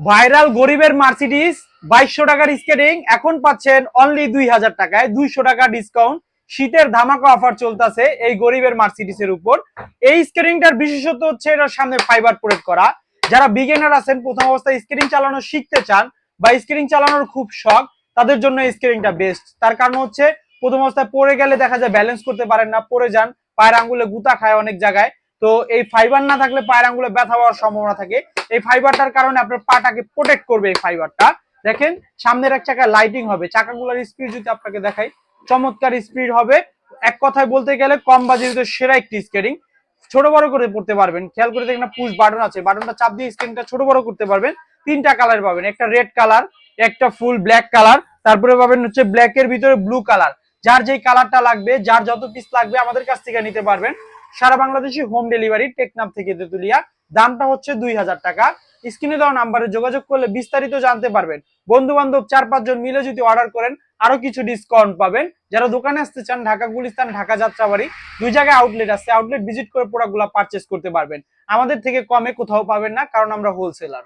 Viral গরিবের Mercedes বাইশশো টাকার স্কেটিং এখন পাচ্ছেন অনলি দুই হাজার টাকায়। দুইশো টাকা ডিসকাউন্ট শীতের ধামাকা অফার চলতেছে এই গরিবের মার্সিডিসের উপর। এই স্কেটিংটার বিশেষত্ব হচ্ছে এটার সামনে ফাইবার প্রয়োগ করা। যারা বিগিনার আছেন, প্রথম অবস্থায় স্কেটিং চালানো শিখতে চান বা স্কেটিং চালানোর খুব শখ, তাদের জন্য এই স্কেটিংটা বেস্ট তার কারণ হচ্ছে, প্রথম অবস্থায় পড়ে গেলে দেখা যায় ব্যালেন্স করতে পারেন না, পড়ে যান, পায়ের আঙ্গুলে গুতা খায় অনেক জায়গায়। তো এই ফাইবার না থাকলে পায়ের আঙ্গুলে ব্যথা হওয়ার সম্ভাবনা থাকে। এই ফাইবারটার কারণে আপনার পাটাকে প্রোটেক্ট করবে এই ফাইবারটা দেখেন, সামনের এক চাকায় লাইটিং হবে। চাকাগুলোর স্পিড যদি আপনাকে দেখাই, চমৎকার স্পিড হবে। এক কথায় বলতে গেলে কম বাজেটে সেরা একটি স্কেটিং ছোট বড় করে পড়তে পারবেন। খেয়াল করে দেখেন পুশ বাটন আছে। বাটনটা চাপ দিয়ে স্ক্রিনটা ছোট বড় করতে পারবেন। তিনটা কালার পাবেন। একটা রেড কালার একটা ফুল ব্ল্যাক কালার তারপরে পাবেন হচ্ছে ব্ল্যাক এর ভিতরে ব্লু কালার যার যেই কালারটা লাগবে, যার যত পিস লাগবে আমাদের কাছ থেকে নিতে পারবেন। সারা বাংলাদেশি হোম ডেলিভারি টেকনাফ থেকে তেতুলিয়া। দামটা হচ্ছে দুই হাজার টাকা। স্ক্রিনে দেওয়া নাম্বারে যোগাযোগ করলে বিস্তারিত জানতে পারবেন। বন্ধু বান্ধব চার পাঁচজন মিলে যদি অর্ডার করেন, আরও কিছু ডিসকাউন্ট পাবেন। যারা দোকানে আসতে চান, ঢাকা, গুলিস্তান, ঢাকা যাত্রাবাড়ি, দুই জায়গায় আউটলেট আছে। আউটলেট ভিজিট করে প্রোডাক্টগুলো পারচেস করতে পারবেন। আমাদের থেকে কমে কোথাও পাবেন না, কারণ আমরা হোলসেলার